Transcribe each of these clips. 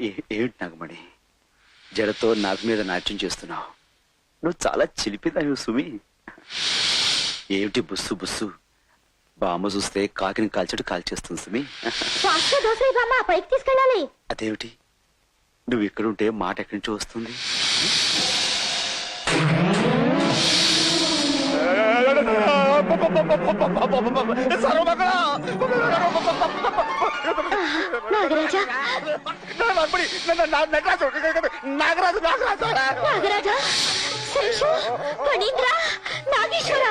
ఏ- ఏమిటి నాగమణి? జడతో నాగు మీద నాట్యం చేస్తున్నావు. నువ్వు చాలా చిలిపిదావు సుమి. ఏమిటి బుస్సు బుస్సు? బామ్మ చూస్తే కాకిని కాల్చడు కాల్చేస్తుంది సుమి. అదేమిటి? నువ్వు ఇక్కడుంటే మాట ఎక్కడి నుంచి వస్తుంది? నాగరాజా? నాగరాజు? నాగరాజు శేషు? ఫణీంద్ర నాగేశ్వర?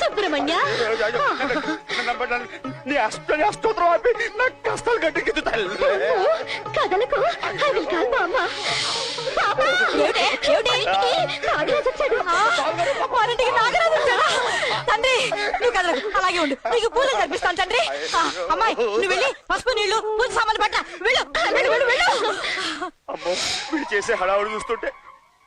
సుబ్రహ్మణ్య? నీ అష్ట అష్టోత్తరం ఆపి నాకు కష్టాలు తల్లి కథలకు విల్ కాల్ బామ్మ. నాగరాజు వచ్చాడు. వారింటికి నాగరాజు కదలకు అలాగే ఉండు. నీకు పూలు కనిపిస్తాను తండ్రి. ఆ, అమ్మాయి నువ్వు వెళ్ళి పసుపు నీళ్ళు పూజ సామాన్లు పట్ల. వెళ్ళు. వెళ్ళు వెళ్ళు వెళ్ళు. అమ్మో వీడు చేసే హడావుడు చూస్తుంటే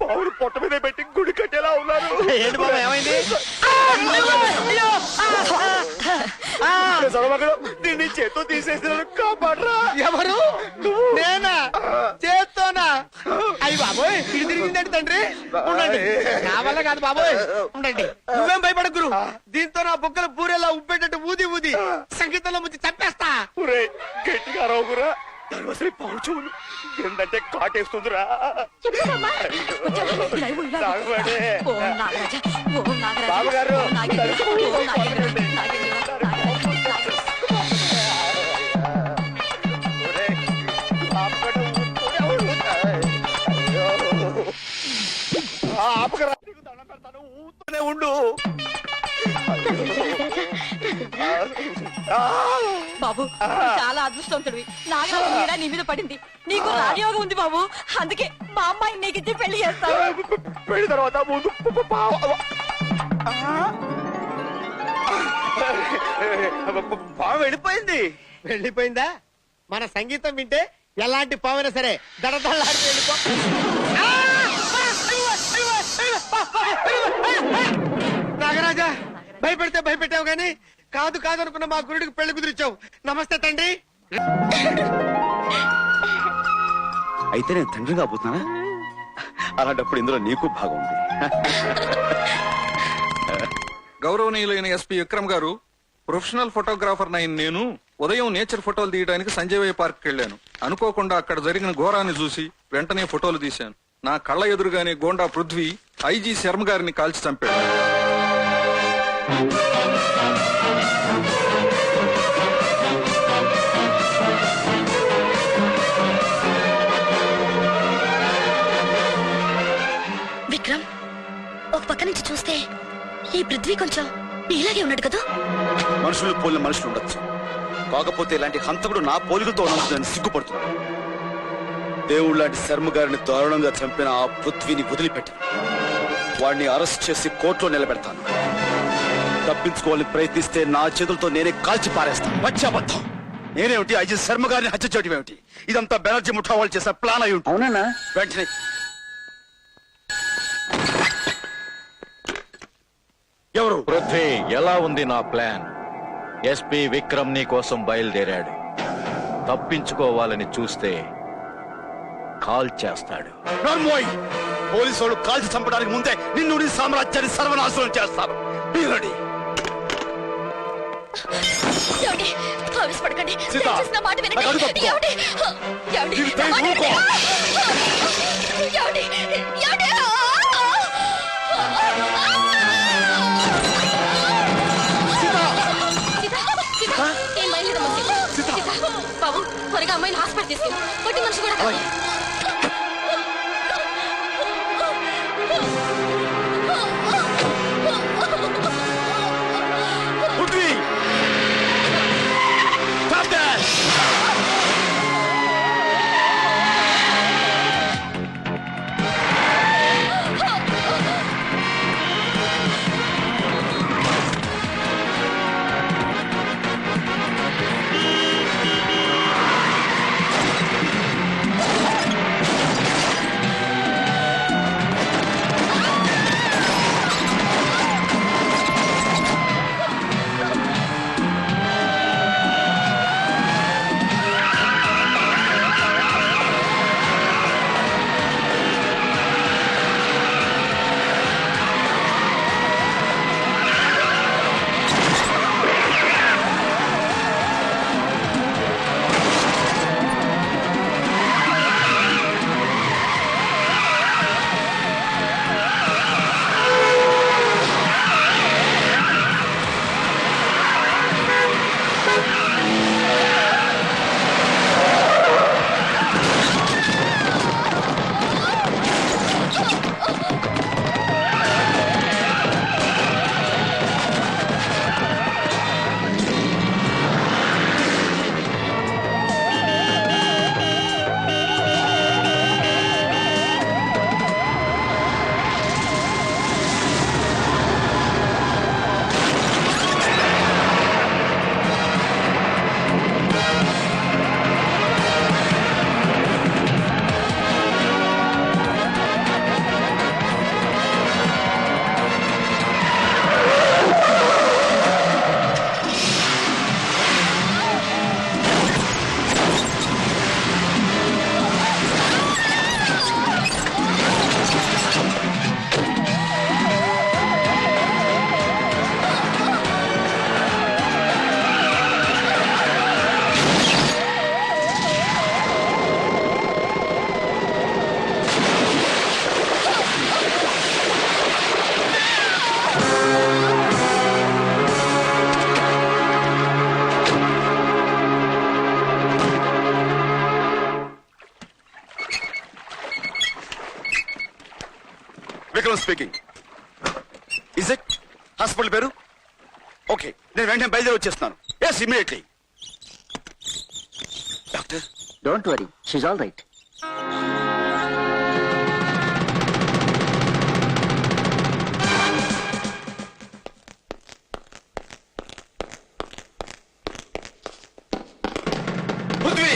పావులు పొట్ట మీద పెట్టి గుడి కట్టేలా ఉన్నారు. ఏంటి బాబు ఏమైంది? సర్వమగలు దీన్ని చేత్తో తీసేసిన కాపాడరా ఎవరు నేనా చేత్తోనా అయ్యి బాబోయ్ ఇది తిరిగిందండి తండ్రి ఉండండి నా వల్ల కాదు బాబోయ్ ఉండండి నువ్వేం భయపడ గురు దీంతో నా బుక్కలు పూరేలా ఉప్పేటట్టు ఊది ఊది సంగీతంలో ముంచి చంపేస్తా ఒరే గట్టిగా రావుకురా దానివసరి పావు చెవులు ఏంటంటే కాటేస్తుందిరా నాగమణి. ఓం పెడతాను ఊతూనే ఉండు బాబు చాలా అదృష్టవంతుడివి. నాగరాజు నీడ నీ మీద పడింది. నీకు రాజయోగం ఉంది బాబు. అందుకే మా అమ్మాయి నీకు ఇచ్చి పెళ్ళి చేస్తావు. పెళ్ళి తర్వాత ముందు ప- ప- పావు- పాము వెళ్ళిపోయింది. వెళ్ళిపోయిందా? మన సంగీతం వింటే ఎలాంటి పావైనా సరే వెళ్ళిపో! నాగరాజా భయపెడితే భయపెట్టావు గాని కాదు కాదు అనుకున్న మా గురుడికి పెళ్ళి కుదిరిచావు నమస్తే తండ్రి. అయితే నేను తండ్రి కాబోతున్నానా అలాంటప్పుడు ఇందులో నీకు భాగం ఉంది. గౌరవనీయులైన ఎస్పీ విక్రమ్ గారు ప్రొఫెషనల్ ఫోటోగ్రాఫర్ అయిన నేను ఉదయం నేచర్ ఫోటోలు తీయడానికి సంజయ్ పార్క్ వెళ్ళాను. అనుకోకుండా అక్కడ జరిగిన ఘోరాన్ని చూసి వెంటనే ఫోటోలు తీశాను. నా కళ్ళ ఎదురుగానే గోండా పృథ్వీ ఐజీ శర్మ గారిని కాల్చి చంపాడు. విక్రమ్ ఒక పక్క నుంచి చూస్తే ఈ పృథ్వీ కొంచెం నీలాగే ఉన్నాడు కదా? మనుషులు పోలిన మనుషులు ఉండొచ్చు. కాకపోతే ఇలాంటి హంతకుడు నా పోలికతో ఉన్నదని సిగ్గుపడుతున్నాడు దేవుడు లాంటి శర్మ గారిని దారుణంగా చంపిన ఆ పృథ్వీని వదిలిపెట్టి. వాడిని అరెస్ట్ చేసి కోర్టులో నిలబెడతాను. తప్పించుకోవాలని ప్రయత్నిస్తే నా చేతులతో నేనే కాల్చి పారేస్తాను. వచ్చాబద్ధం నేనేమిటి? ఐజీ శర్మ గారిని హత్య చేయడం ఏమిటి ఇదంతా బెనర్జీ ముఠా వాళ్ళు చేసిన ప్లాన్ అయి ఉంటుంది. వెంటనే ఎవరు? పృథ్వీ ఎలా ఉంది నా ప్లాన్? ఎస్పీ విక్రమ్ నీ కోసం బయలుదేరాడు. తప్పించుకోవాలని చూస్తే కాల్ చేస్తాడు. పోలీసు వాళ్ళు కాల్చి చంపడానికి ముందే నిన్ను నీ సామ్రాజ్యాన్ని సర్వనాశనం చేస్తారు. మాట వినండి. అమ్మాయిని హాస్పిటల్ తీసుకెళ్ళి కొట్టి మనిషి కూడా స్పీకింగ్ ఇస్ ఇట్ హాస్పిటల్ పేరు? ఓకే నేను వెంటనే బయలుదేరి వచ్చేస్తున్నాను. Yes immediately doctor don't worry she's all right Prithvi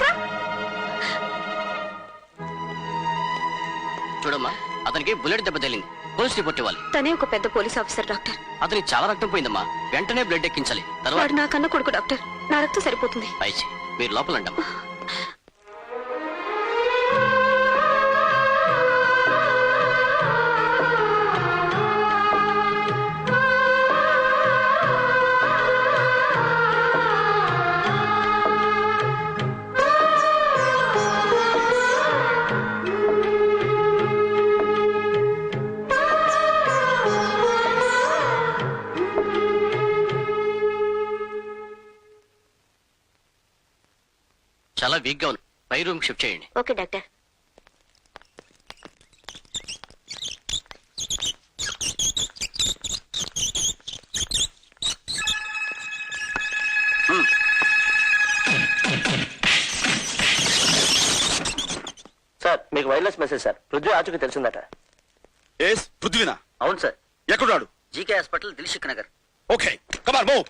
Vikram చూడమ్మా అతనికి బుల్లెట్ దెబ్బ తగిలింది. పోలీస్ రిపోర్ట్ ఇవ్వాలి. తనే ఒక పెద్ద పోలీస్ ఆఫీసర్ డాక్టర్. అతనికి చాలా రక్తం పోయిందమ్మా. వెంటనే బ్లడ్ ఎక్కించాలి. తర్వాత వాడు నా కన్న కొడుకు డాక్టర్. నా రక్తం సరిపోతుంది. పైచి మీరు లోపల చాలా వీక్గా ఉంది. పై రూమ్ షిఫ్ట్ చేయండి. Okay doctor. సార్ మీకు వైర్లెస్ మెసేజ్ సార్. పృథ్వీ ఆచూకి తెలిసిందట. ఎస్ పృథ్వీనా? అవును సార్. ఎక్కడున్నాడు? GK hospital Dilsukh Nagar. Okay come on move